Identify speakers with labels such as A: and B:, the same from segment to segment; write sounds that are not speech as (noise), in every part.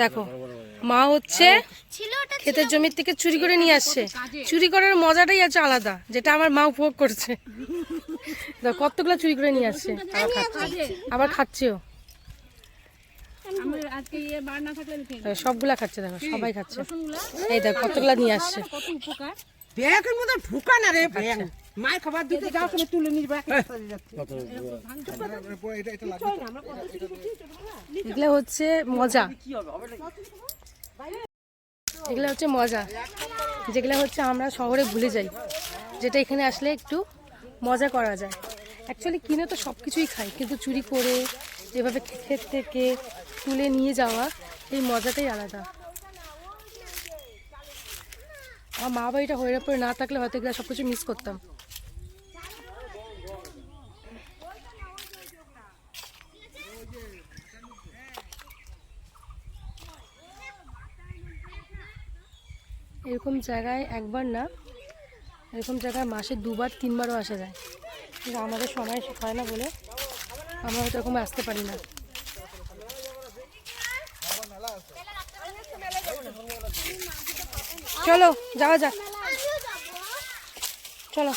A: দেখো মা হচ্ছে ক্ষেতের জমির থেকে চুরি করে নিয়ে আসছে চুরি করার মজাটাই আছে আলাদা যেটা আমার মা উপভোগ করছে। দেখো কতগুলো চুরি করে নিয়ে আসছে আবার খাচ্ছে। আবার খাচ্ছেও।
B: আমি আজকে ইয়ে
A: সবগুলা খাচ্ছে দেখো সবাই খাচ্ছে। এই দেখো কতগুলা নিয়ে আসছে।
B: কত উপকার।
C: ব্যাগের মধ্যে ঢুকা না রে ব্যাগ। মায়ের খাবার দিতে যাও তুমি তুলে নিয়ে ব্যাগ
A: এগুলো হচ্ছে মজা। এগুলো হচ্ছে মজা। যেগুলো হচ্ছে আমরা শহরে ভুলে যাই। যেটা এখানে আসলে একটু মজা করা যায়। অ্যাকচুয়ালি কিনে তো সব কিছুই খাই কিন্তু চুরি করে এভাবে ক্ষেত থেকে তুলে নিয়ে যাওয়া এই মজাটাই আলাদা। আমার মা বাড়িটা হয়ে পরে না থাকলে হয়তো এগুলো সব কিছু মিস করতাম। এরকম জায়গায় একবার না, এরকম জায়গায় মাসে দুবার, তিনবারও আসা যায়। কিন্তু আমাদের সময় হয় না বলে আমরা হয়তো এরকম আসতে পারি না। চলো যাওয়া যাক। চলো।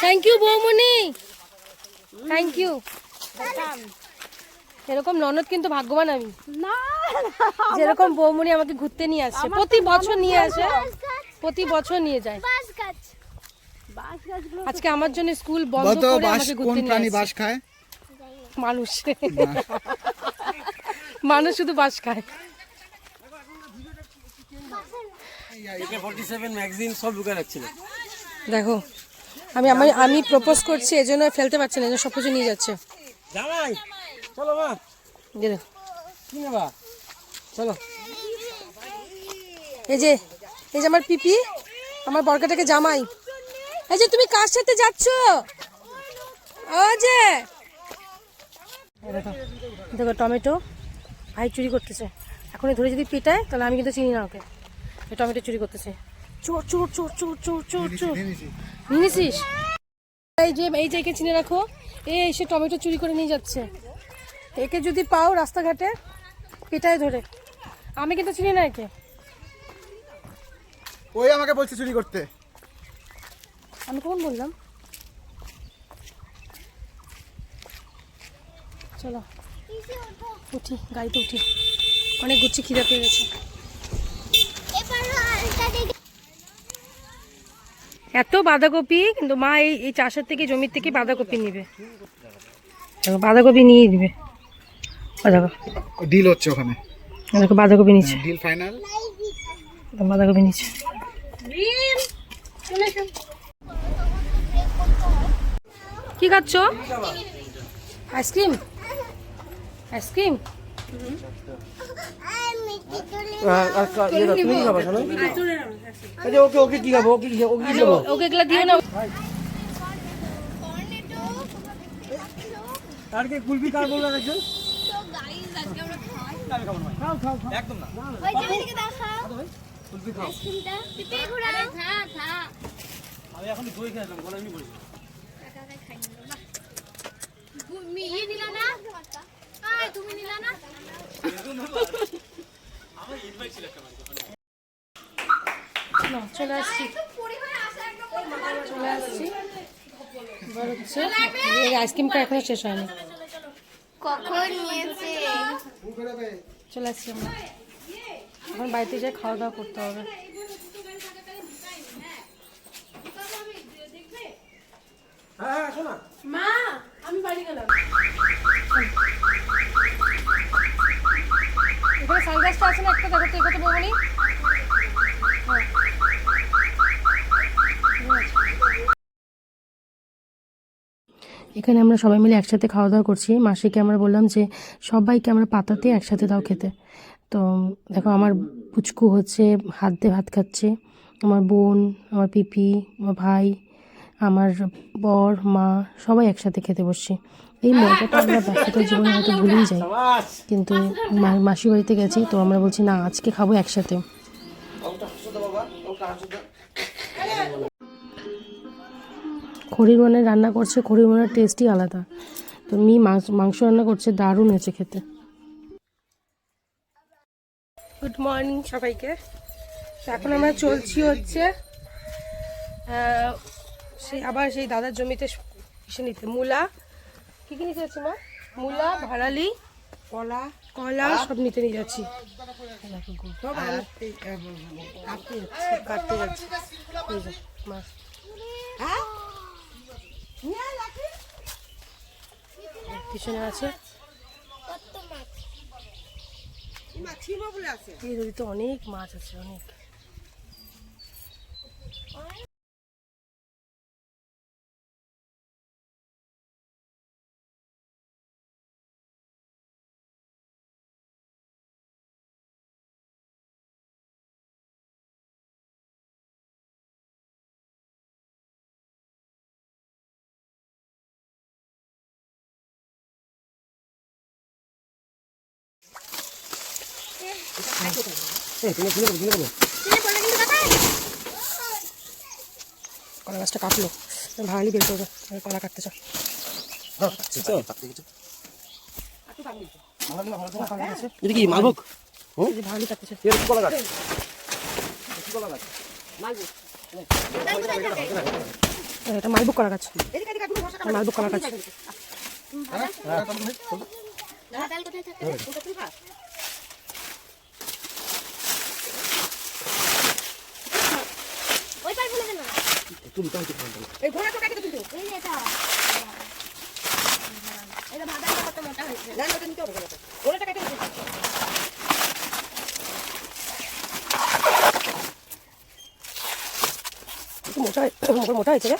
A: থ্যাংক ইউ বৌমনি থ্যাংক ইউ এরকম ননদ কিন্তু ভাগ্যবান আমি। যেরকম বৌমনি আমাকে ঘুরতে নিয়ে আসছে প্রতি বছর নিয়ে আসে। প্রতি বছর নিয়ে যায়। আজকে আমার জন্য স্কুল বন্ধ করে আমাকে ঘুরতে নিয়ে
D: প্রাণী বাস খায়?
A: মানুষ। মানুষ শুধু বাস খায়
E: একে ফর্টি সেভেন ম্যাগজিন সব ঢুকে রাখছিল
A: দেখো আমি আমি আমি প্রপোজ করছি এজন্য ফেলতে পারছি না এজন্য সব কিছু নিয়ে যাচ্ছে।
E: জামাই চলো মা।
A: দেখো
E: কি নেবা? চলো।
A: এই যে এই যে আমার পিপি আমার বরকাটাকে জামাই। এই যে তুমি কার সাথে যাচ্ছ? ও যে। দেখো টমেটো ভাই চুরি করতেছে। এখনই ধরে যদি পিটায় তাহলে আমি কিন্তু চিনি না ওকে। টমেটো চুরি করতেছে। চোর চোর চোর চোর চোর চোর চোর। নিয়েছিস এই যে এই যে একে চিনে রাখো। এ এসে টমেটো চুরি করে নিয়ে যাচ্ছে। একে যদি পাও রাস্তাঘাটে পিটায় ধরে। আমি কিন্তু চিনি না একে।
D: ওই আমাকে বলছে চুরি করতে।
A: আমি কখন বললাম? চলো। উঠি গাড়িতে উঠি। অনেক গুচ্ছি খিদা পেয়ে গেছে। এত বাঁধাকপি কিন্তু মা এই এই চাষের থেকে জমির থেকে বাঁধাকপি নিবে। বাঁধাকপি নিয়ে দিবে। ও
D: ডিল হচ্ছে ওখানে।
A: দেখো বাঁধাকপি নিচ্ছে।
D: ডিল ফাইনাল
A: বাঁধাকপি নিচ্ছে। কি খাচ্ছ? আইসক্রিম আইসক্রিম
E: ওকে ওকে কি খাব ওকে ওকে
A: ওকে এগুলা দিও না
E: আর কে আমি এখন দই খেলাম বলে আমি বলি।
A: না, চলে আসছি। চলে আসছি। এবার হচ্ছে এই আইসক্রিমটা এখনও শেষ হয়নি।
F: কখন নিয়েছে?
A: চলে আসছি আমরা। এখন বাড়িতে যাই খাওয়া দাওয়া করতে হবে।
E: হ্যাঁ হ্যাঁ শোনা।
A: এখানে সানগ্লাসটা আছে না একটা, দেখো তো এখানে আমরা সবাই মিলে একসাথে খাওয়া দাওয়া করছি। মাসিকে আমরা বললাম যে, সবাইকে আমরা পাতাতে একসাথে দাও খেতে। তো দেখো, আমার পুচকু হচ্ছে, হাত দিয়ে ভাত খাচ্ছে। আমার বোন, আমার পিপি, আমার ভাই আমার বর, মা সবাই একসাথে খেতে বসছি। এই মজাটা আমরা ব্যস্ততার জীবনে হয়তো ভুলেই যাই। কিন্তু মাসি বাড়িতে গেছি, তো আমরা বলছি, না, আজকে খাব একসাথে। খড়ির মনে রান্না করছে, খড়ির মনের টেস্টই আলাদা। তো মি মাংস রান্না করছে, দারুণ হয়েছে খেতে। গুড মর্নিং সবাইকে। এখন আমরা চলছি হচ্ছে সেই আবার সেই দাদার জমিতে এসে নিতে। মূলা কী কী নিতে যাচ্ছি মা? মূলা ভাড়ালি
C: কলা
A: কলা। সব নিতে নিয়ে যাচ্ছি।
C: কাটতে যাচ্ছি
A: এই যে, মা।
C: হ্যাঁ?
A: পিছনে আছে। এই নদীতে অনেক মাছ আছে অনেক কলা গাছটা কাটলো। ভাড়ালি বের করবে কলা কাটতে চাও
E: এটা কি মালভোগ?
A: এই যে ভাড়ালি কাটতে চাও
E: কলা গাছ।
A: এটা মালবুক কলা গাছ।
C: এদিকে
A: মালবুক কলা গাছ।
F: ভাতাল কোথায় থাকে
C: ওটা তুই খা
F: ওই পার ফেলে দেন না
C: এই ঘোড়া তো কাটে কিন্তু
F: এই এটা। এটা ভাতালটা কত মোটা হয়েছে?
C: না না ওটা নিতে হবে ঘোড়াটা। ঘোড়াটা কাটে
A: একটু মোটা (coughs) মোটা মোটা হয়েছে রে।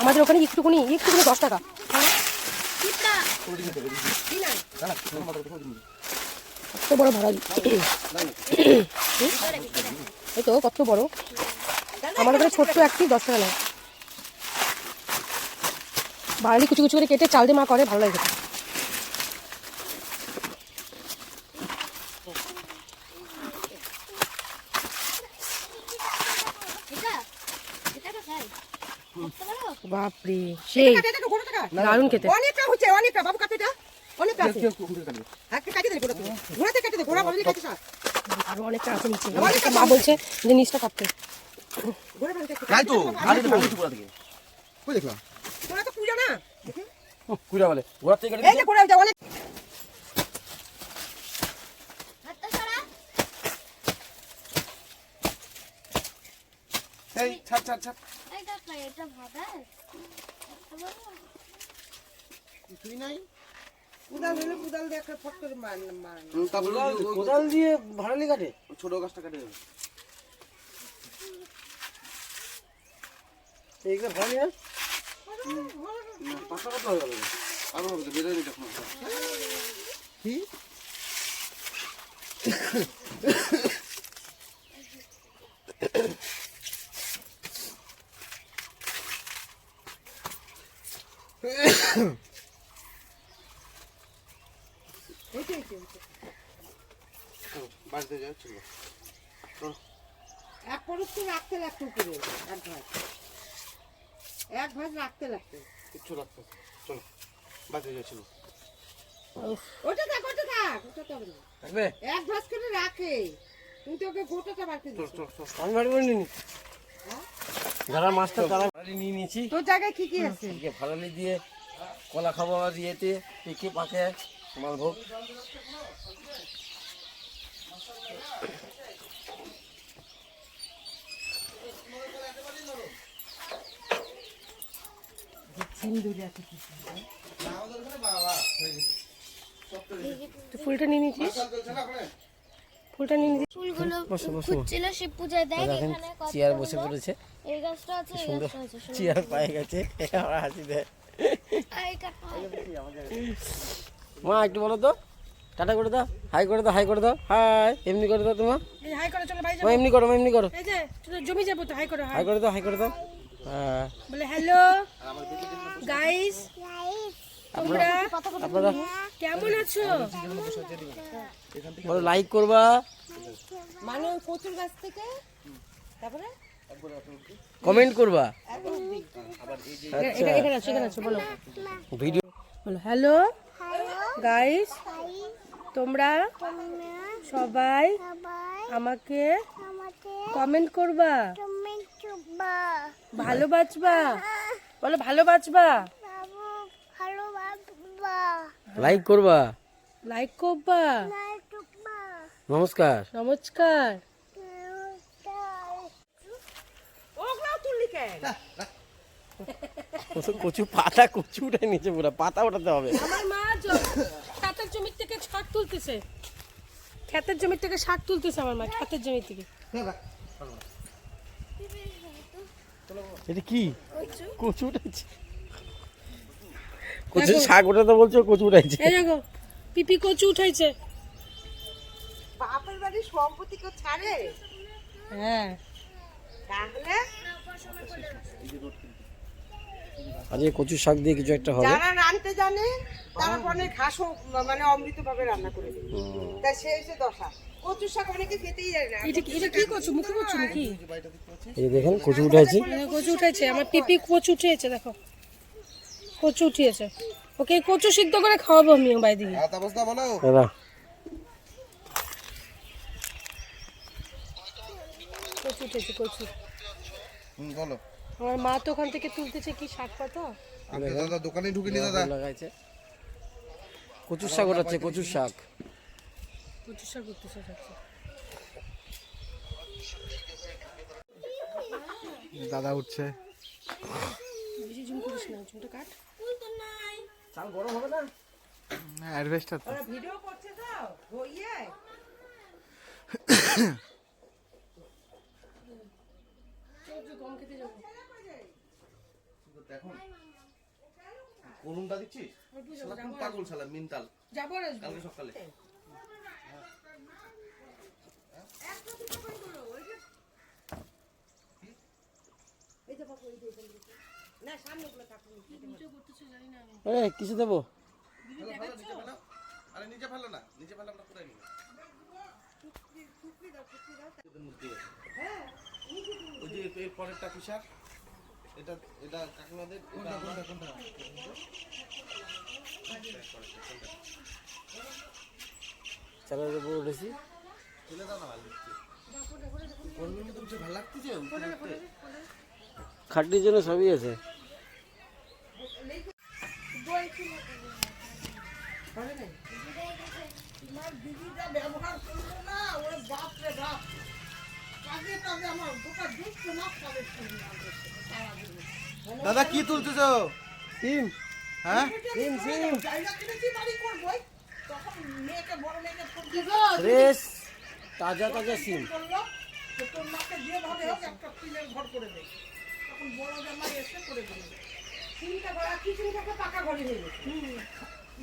A: আমাদের ওখানে একটুকুনি একটুকুনি দশ টাকা। কত বড় ভাড়ালি এই তো কত বড়? আমার ওখানে ছোট্ট একটি দশ টাকা নেয় ভাড়ালি কুচি কুচি করে কেটে চাল দিয়ে মা করে ভালো লাগে বাপরে সেই
C: কাটে এটা ঘোড়াটা কাট
A: দারুণ খেতে।
C: অনেকটা হচ্ছে অনেকটা। বাবু কাটে এটা অনেকটা আছে। একটা কাটে দে ঘোড়া ঘোড়াতে কাটে দে ঘোড়া বলে কাটে সব
A: আরও অনেকটা আছে নিচে। একটা বলছে যে নিচটা কাটতে।
C: বলে
E: তাই তো আরে তো ভাঙছি পুরা থেকে
D: কই দেখলাম
C: ঘোড়া তো পূজা না?
E: কুড়া বলে। ওরা থেকে
C: এই যে
D: এই ছাড় ছাড় ছাড়।
F: এটা ভাতাল
D: কিছুই নাই।
C: কুদাল হলে কুদাল দিয়ে একটা ফট করে মার মার
E: কোদাল দিয়ে ভাড়ালি কাটে?
D: ছোট গাছটা কেটে যাবে
E: এইগুলো ভাড়ালি না
D: পাতা পাতা হয়ে গেল আরও হবে তো বেরোয় কি? বাড়িতে যাও চলো।
C: এক পরশ তো রাখতে লাগতো উপরে এক ভাজ এক ভাজ রাখতে লাগতো
D: কিচ্ছু রাখতে চলো যাও চলো
C: ওটা থাক ওটা থাক ওটা তো না।
E: থাকবে?
C: এক ভাজ করে রাখে। তুমি তো ওকে গোটাটা বাড়তে দিচ্ছ
D: চল চল।
E: আমি বাড়ি করে নিই যারা মাছটা তারা ভাড়ালি নিয়ে নিয়েছি।
C: তোর জায়গায় কি কি আছে?
E: এদিকে ভাড়ালি দিয়ে কলা খাব আর ইয়েতে পেকে পাকে মালভোগ।
A: ফুলটা নিয়ে ফুলটা নিয়ে নিয়েছিস?
F: ফুলগুলো
E: বসো, বসো।
F: খুঁজছিল সে পূজায় দেয় এখানে
E: চেয়ার বসে পড়েছে।
F: এই গাছটা আছে
E: সুন্দর
F: গাছটা আছে সুন্দর।
E: চেয়ার পায়ে গেছে হাসি দেয়। মা একটু বলো তো। টাটা করে দাও হাই করে দাও হাই করে দাও। হাই এমনি করে দাও তোমার
A: হাই করে চলো ভাই
E: মা এমনি করো এমনি করো।
A: এই যে জমি যাব তো হাই করো হাই।
E: হাই করে দাও হাই করে দাও। হ্যাঁ
A: বলে হ্যালো? গাইস তোমরা
E: আপনারা
A: কেমন আছো?
E: বলো লাইক করবা।
C: মানে কচুর গাছ থেকে? তারপরে?
E: কমেন্ট করবা।
A: এ- এখানে এখানে আছো বলো।
E: ভিডিও
A: হ্যালো গাইস তোমরা সবাই আমাকে কমেন্ট করবা। ভালোবাসবা। বলো ভালোবাসবা
E: লাইক করবা?
A: লাইক করবা?
E: নমস্কার।
A: নমস্কার।
E: কচু কচু পাতা কচু উঠে নিচে পুরো পাতা উঠাতে হবে।
A: আমার মা খাতের জমির থেকে শাক তুলতেছে। ক্ষেতের জমির থেকে শাক তুলতেছে আমার মা ক্ষেতের জমি থেকে।
E: এটা কি? কচু। উঠেছে কচু শাক উঠাতে বলছো কচু উঠাইছে।
A: এই দেখো পিপি কচু উঠাইছে।
C: বাপের বাড়ি সম্পত্তি কেউ ছাড়ে?
A: হ্যাঁ।
C: তাহলে?
E: আজকে কচু শাক দিয়ে কিছু একটা হবে।
C: যারা রাঁধতে জানে তারা পরে ঘাসও মানে অমৃত ভাবে রান্না করে দেবে তাই সে এসে দশা। কচুর শাক অনেকে খেতেই যায় না।
A: এটা কি- এটা কি করছ মুখে করছ নাকি?
E: এই যে দেখেন কচু উঠাইছে
A: দেখো, কচু উঠেছে। আমার পিপি কচু উঠিয়েছে দেখো। কচু উঠিয়েছে। ওকে কচু সিদ্ধ করে খাওয়াবো আমি বাইরে দিকে
D: অবস্থা বলো।
E: দাদা।
A: কচু উঠেছে কচু।
D: হুম বলো।
A: আমার মা তো ওখান থেকে তুলতেছে কি শাক পাতা?
D: আপনি দাদা দোকানে ঢুকিনি দাদা।
E: লাগাইছে। কচুর শাক ওঠাচ্ছে কচুর শাক।
A: কচু শাক উঠতেছে।
G: দাদা উঠছে।
A: বেশি জুম করিস না ঝুমটা কাট।
E: চাল গরম হবে না?
G: অ্যাডভেস্টার তো।
C: ভিডিও করছে তো
A: গম খেতে যাব।
D: কলমটা দিচ্ছিস? শালা পাগল শালা মিন্টাল
A: যাব
D: কালকে সকালে।
E: কিছু দেবো?
D: আরে নিচে ফেলো না। নিচে ফেলে আমরা কোথায় নিব? ওই যে এর পরেরটা কিসার এটা এটা কাকিমাদের কোনটা কোনটা কোনটা?
E: চালের উপর উঠেছি
D: ফেলে দাও না ভালো গরমের মধ্যে উঠে ভালো লাগতেছে?
E: খাটনির জন্য সবই আছে।
C: ব্যবহার করল না ওরে বাপ রে বাপ।
G: দাদা কি তুলতেছ?
E: সিম।
G: হ্যাঁ?
E: ফ্রেশ তাজা তাজা সিম।
C: তোর মাকে যেভাবে হোক একটা টিনের ঘর করে দে। তখন বড় জামাই এসে করে কিচেন থেকে পাকা ঘরে নিয়ে গেছে।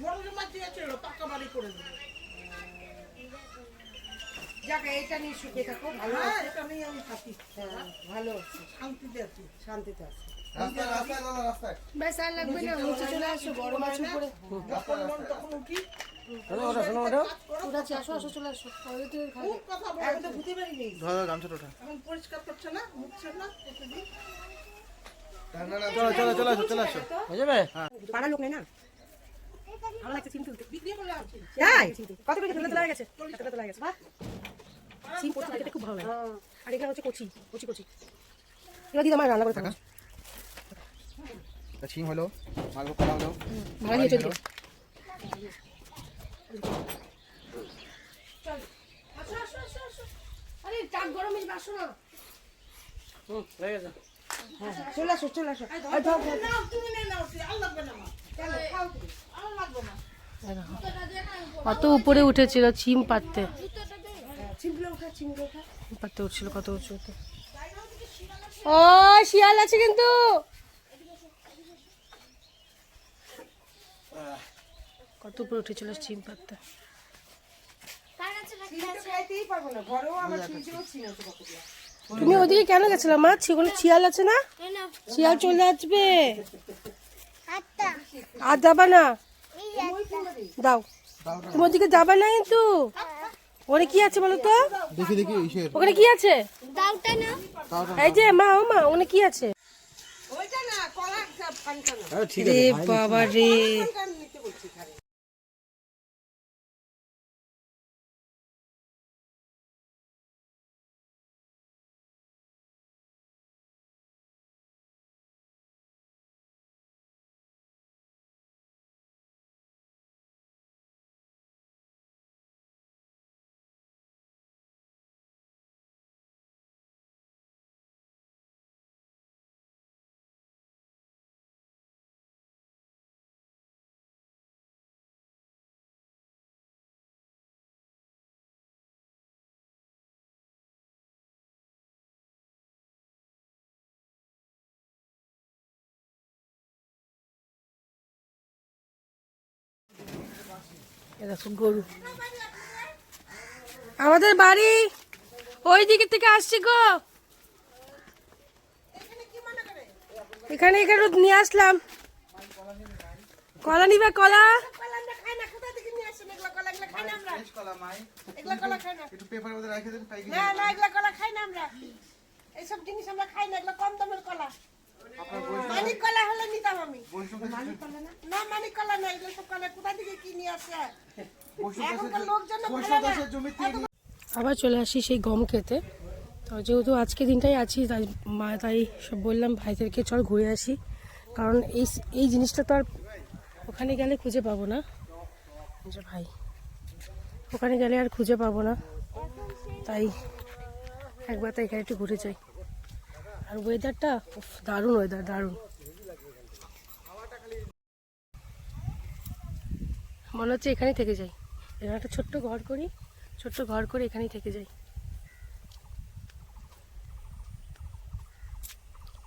C: বড় জামাই চেয়েছিল পাকা বাড়ি করে দিল যাকে এটা নিয়ে সুখে থাকো ভালো আছে? এটা নিয়ে আমি থাকি। হ্যাঁ ভালো আছি। শান্তিতে আছি। শান্তিতে আছি।
A: ব্যাস আর লাগবে না নিচে চলে আসো গরম আছে উপরে
C: তখন উঠি। বাড়ি
E: হয়ে।
C: পাড়ার লোক নেই না? ভালো লাগছে সিম তুলতে। বিক্রি করে আনছি তাই কত করে? তুলে তোলা গেছে। কত তোলা গেছে বাহ। সিম পোস্ত খেতে খুব ভালো লাগে। আর এখানে হচ্ছে কচি কচি কচি। দিদি আমার রান্না করে খাব
G: তা হলো
A: ভালো নিয়ে চলি আসো আসো আসো আসো। আরে টাক গরম হয়ে না।
E: হুম হয়ে গেছে।
C: চলে আসো চলে আসো। নাও তুমি নে নাও আর লাগবে
A: কত উপরে উঠেছিল চিম পাততে পাততে উঠছিল কত উঁচু উঠে। ও শিয়াল আছে কিন্তু। কত উপরে উঠেছিল চিম পাততে তুমি ওদিকে কেন গেছিলে মা? ওখানে শিয়াল আছে না? শিয়াল চলে আসবে। আর যাবা না? দাও। তুমি ওদিকে যাবা না কিন্তু? ওখানে কি আছে বলো তো?
G: দেখি দেখি
A: ওখানে কি আছে? এই যে মা ও মা ওখানে কি আছে?
E: হ্যাঁ
A: রে বাবা রে। দেখো গরু। আমাদের বাড়ি ওই দিকে থেকে আসছি গো। এখানে এখানে নিয়ে আসলাম। কলা নিবে কলা?
G: কলা মাই একটু পেপারের মধ্যে রেখে দেন পাইকি
C: না না এগুলা কলা খাই না আমরা। এইসব জিনিস আমরা খাই না এগুলো কম দামের কলা। মানিক কলা হলে নিতাম আমি। না? মানিক কলা না এগুলো সব কলা কোথা থেকে কি নিয়ে। আসে এখনকার লোকজন
A: আবার চলে আসি সেই গম খেতে। তো যেহেতু আজকে দিনটাই আছি তাই মা তাই সব বললাম ভাইদেরকে চল ঘুরে আসি। কারণ এই এই জিনিসটা তো আর ওখানে গেলে খুঁজে পাবো না। যে ভাই ওখানে গেলে আর খুঁজে পাবো না। তাই একবার তো এখানে একটু ঘুরে যাই। আর ওয়েদারটা উফ, দারুণ ওয়েদার দারুণ। মনে হচ্ছে এখানেই থেকে যাই। এখানে একটা ছোট্ট ঘর করি ছোট্ট ঘর করে এখানেই থেকে যাই।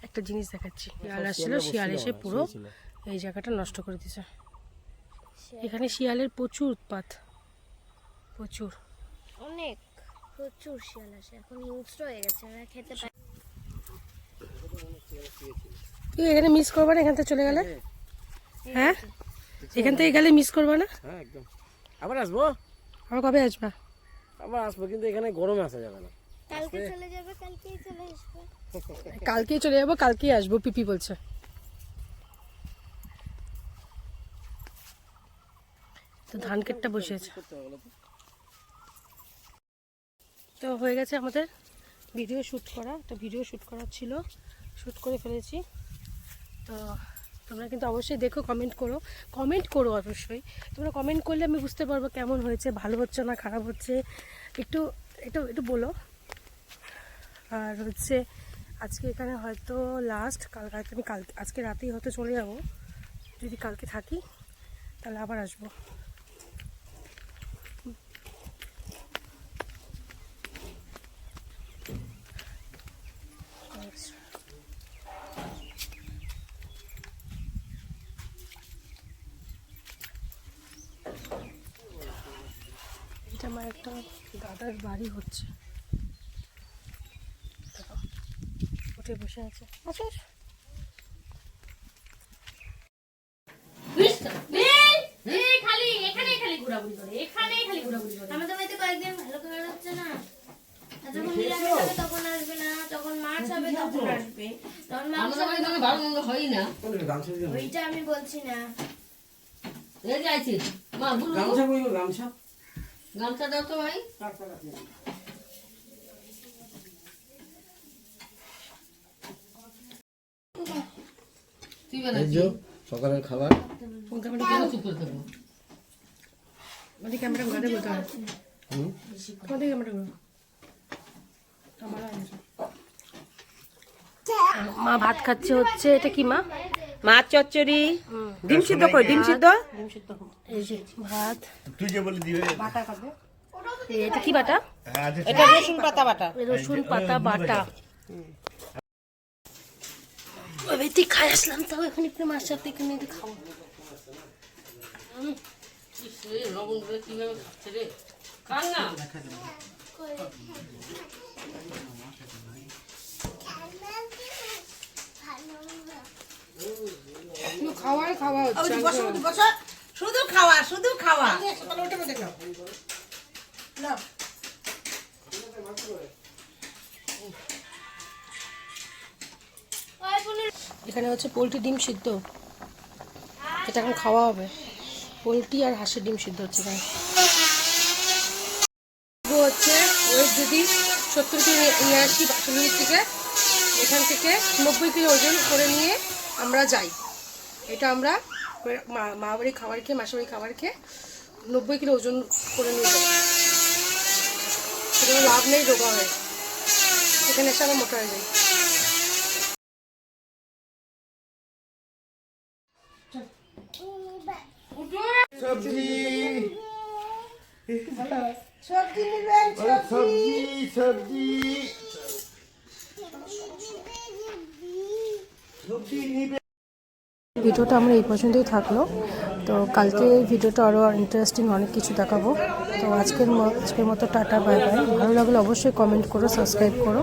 A: একটা জিনিস দেখাচ্ছি। শিয়াল আসছিল শিয়াল এসে পুরো এই জায়গাটা নষ্ট করে দিয়েছে এখানে শিয়ালের প্রচুর উৎপাত। প্রচুর।
F: অনেক প্রচুর শিয়াল আসে। এখন হিংস্র হয়ে গেছে খেতে
A: তুই এখানে মিস করবা না? এখান থেকে চলে গেলে? হ্যাঁ? এখান থেকে গেলে মিস করবা না?
E: হ্যাঁ একদম। আবার আসব?
A: আবার কবে আসবা?
E: আবার আসব কিন্তু এখানে গরমে আসা যাবে না।
F: কালকে চলে যাবে কালকেই চলে আসবে।
A: কালকেই চলে যাব কালকেই আসব পিপি বলছে। তো ধান কেটটা বসেছে তো হয়ে গেছে আমাদের ভিডিও শ্যুট করা। তো ভিডিও শ্যুট করা ছিল। শ্যুট করে ফেলেছি। তো তোমরা কিন্তু অবশ্যই দেখো কমেন্ট করো। কমেন্ট করো অবশ্যই। তোমরা কমেন্ট করলে আমি বুঝতে পারব কেমন হয়েছে, ভালো হচ্ছে না খারাপ হচ্ছে। একটু একটু একটু বলো। আর হচ্ছে আজকে এখানে হয়তো লাস্ট কাল আমি কাল আজকে রাতেই হয়তো চলে যাব। যদি কালকে থাকি, তাহলে আবার আসব। এটা আমার একটা দাদার বাড়ি হচ্ছে। উঠে বসে আছে। আচ্ছা।
B: খালি এখানেই খালি ঘোরাঘুরি করে এখানেই খালি ঘোরাঘুরি করে।
F: আমাদের বাড়িতে কয়েকদিন ভালো করে হচ্ছে না। যখন নিরামিষ হবে তখন আসবে না যখন মাছ হবে তখন আসবে। তখন মাছ
B: আমাদের বাড়িতে অনেক ভালো মন্দ হয় না।
F: ওইটা আমি বলছি না।
B: এই মা
E: গামছা গামছা?
B: গামছা দাও তো ভাই।
E: সকালের খাবার।
A: ক্যামেরা বলতে হবে। ক্যামেরা। মা ভাত খাচ্ছে হচ্ছে এটা কি মা?
C: মাছ চচ্চড়ি ডিম সিদ্ধ কই? ডিম সিদ্ধ?
A: এই যে ভাত।
D: তুই যে বলে দিবে
A: এই এটা কি বাটা?
D: হ্যাঁ
C: এটা রসুন পাতা বাটা।
A: রসুন পাতা বাটা। ওই তুই খাই আসলাম তাও এখন একটু মাছ সাথে এখানে একটু খাব।
B: লবণ করে কীভাবে খাচ্ছে রে? খান না।
A: খাওয়াই খাওয়া হচ্ছে
C: বসো বসো। শুধু খাওয়া শুধু খাওয়া। সকালে উঠে বসে
A: এখানে হচ্ছে পোলট্রি ডিম সিদ্ধ। এটা এখন খাওয়া হবে। পোলট্রি আর হাঁসের ডিম সিদ্ধ হচ্ছে এখানে। হচ্ছে ওয়েট যদি সত্তর কিলো নিয়ে আসি বাসুলির থেকে এখান থেকে নব্বই কিলো ওজন করে নিয়ে আমরা যাই। এটা আমরা মা মা বাড়ি খাবার খেয়ে মাসির বাড়ি খাবার খেয়ে নব্বই কিলো ওজন করে নিয়ে সেখানে লাভ নেই রোগা হয়। এখানে এসে আমরা মোটা হয়ে যাই।
D: সবজি। সবজি সবজি সবজি। সবজি নিবেন।
A: ভিডিওটা আমরা এই পর্যন্তই থাকল। তো কালকে ভিডিওটা আরও ইন্টারেস্টিং অনেক কিছু দেখাবো। তো আজকের আজকের মতো টাটা বাই বাই ভালো লাগলে অবশ্যই কমেন্ট করো সাবস্ক্রাইব করো।